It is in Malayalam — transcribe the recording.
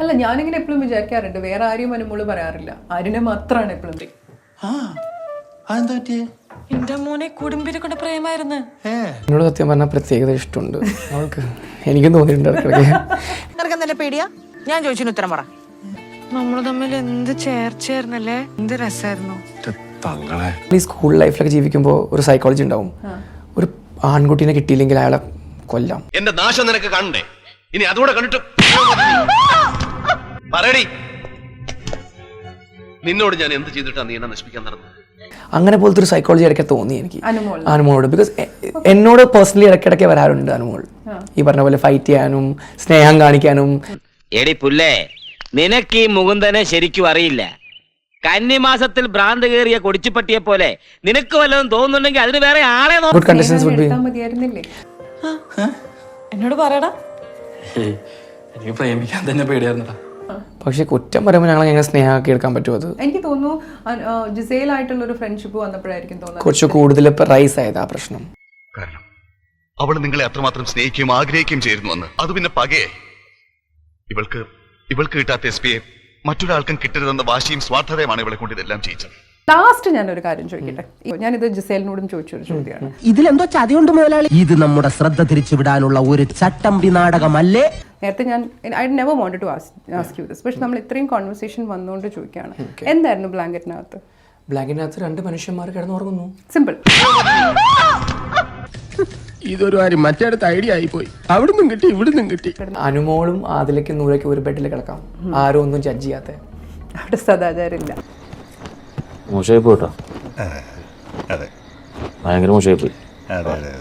അല്ല ഞാനിങ്ങനെ എപ്പോഴും വിചാരിക്കാറുണ്ട് വേറെ ആരെയും അനുമോൾ പറയാറില്ല. ആരിനെ മാത്രമാണ് എപ്പോഴും ആ അതെന്താ പറ്റിയേ? എന്റെ മോനെ കുടുംബിനെ കൊണ്ട് പ്രേമായിരുന്നു. എന്നോട് സത്യം പറഞ്ഞ പ്രത്യേകത ഇഷ്ടമുണ്ട്. അവൾക്ക് എനിക്കും തോന്നിയിട്ടുണ്ട് ഇടയ്ക്കിടയ്ക്ക്. പേടിയാ? ഞാൻ ചോദിച്ചു ഉത്തരം പറ. നമ്മൾ തമ്മിൽ എന്ത് ചേർച്ചയായിരുന്നല്ലേ? എന്ത് രസമായിരുന്നു ഈ സ്കൂൾ ലൈഫിലൊക്കെ ജീവിക്കുമ്പോൾ ഒരു സൈക്കോളജി ഉണ്ടാവും. ഒരു ആൺകുട്ടീനെ കിട്ടിയില്ലെങ്കിൽ അയാളെ കൊല്ലാം. എന്റെ നാശം നിനക്ക് കണ്ടേ ഇനി അതുകൂടെ കണ്ടിട്ട് പറയടി. നിന്നോട് ഞാൻ എന്ത് ചെയ്തിട്ടാണ് നീ എന്നെ നശിപ്പിക്കാൻ നടന്നത്? അങ്ങനെ പോലത്തെ ഒരു സൈക്കോളജി ഇടയ്ക്ക് തോന്നി എനിക്ക്. അനുമോൾ. അനുമോളോട്. ബിക്കോസ് എന്നോട് പേഴ്സണലി ഇടയ്ക്കിടയ്ക്ക് വരാറുണ്ട് അനുമോൾ. ഈ പറഞ്ഞ പോലെ ഫൈറ്റ് ചെയ്യാനും സ്നേഹം കാണിക്കാനും. എടി പുല്ലേ നിനക്ക് ഈ മുകുന്ദനെ ശരിക്കും അറിയില്ല. കന്നിമാസത്തിൽ ഭ്രാന്ത് കയറിയ കൊടിച്ചുപട്ടിയെ പോലെ നിനക്ക് വല്ലതും തോന്നുന്നുണ്ടെങ്കിൽ അതിന് വേറെ ആളെ no good conditions would be എന്നോട് പറയടാ. എനിക്ക് പ്രേമിക്കാൻ തന്നെ പേടിയായിരുന്നടാ. പക്ഷേ കുറ്റം പറയുമ്പോൾ ഞങ്ങൾ എങ്ങനെ സ്നേഹമാക്കി എടുക്കാൻ പറ്റുമോ അത്? എനിക്ക് തോന്നുന്നു ജിസേലായിട്ടുള്ള ഒരു ഫ്രണ്ട്ഷിപ്പ് വന്നപ്പോഴായിരിക്കും തോന്നുന്നത്. കുറച്ച് കൂടുതൽ ഇപ്പം റൈസ് ആയത് ആ പ്രശ്നം. കാരണം അവൾ നിങ്ങളെ അത്രമാത്രം സ്നേഹിക്കുകയും ആഗ്രഹിക്കുകയും ചെയ്യുന്നു എന്ന് അത് പിന്നെ പകയെ. ഇവൾക്ക് ഇവൾക്ക് കിട്ടാത്ത എസ് പിയെ മറ്റൊരാൾക്കും കിട്ടരുതെന്ന വാശിയും സ്വാർത്ഥതയുമാണ് ഇവളെ കൊണ്ട് ഇതെല്ലാം ചെയ്യിച്ചത്. ലാസ്റ്റ് ഞാനൊരു കാര്യം ചോദിക്കട്ടെ? ഞാനിത് ജിസേലിനോടും ചോദിച്ചൊരു ചോദ്യമാണ്. ഇതിലെന്തോ ചതിയുണ്ട് മുതലാളി. ഇത് നമ്മുടെ ശ്രദ്ധ തിരിച്ചുവിടാനുള്ള ഒരു ചട്ടമ്പി നാടകമല്ലേ? നേരത്തെ ഞാൻ I never wanted to ask you this പക്ഷെ നമ്മൾ ഇത്രയും കോൺവെർസേഷൻ വന്നുകൊണ്ട് ചോദിക്കുകയാണ്. എന്തായിരുന്നു ബ്ലാങ്കറ്റിനകത്ത് ബ്ലാങ്കിനകത്ത് രണ്ട് മനുഷ്യന്മാർ കിടന്നുറങ്ങുന്നു. സിമ്പിൾ ഇതൊരു കാര്യം മറ്റേടത്ത് ഐഡിയ ആയിപ്പോയി. അവിടുന്ന് കിട്ടി ഇവിടുന്ന് കിട്ടി. അനുമോളും ആദിലേക്ക് നൂരയ്ക്ക് ഒരു ബെഡിൽ കിടക്കാം. ആരും ഒന്നും ജഡ്ജ് ചെയ്യാത്ത. അവിടെ സദാചാരം ഇല്ല മോശമായി പോയിട്ടോ അതെ. ഭയങ്കര മോശമായി പോയി അതെ അതെ.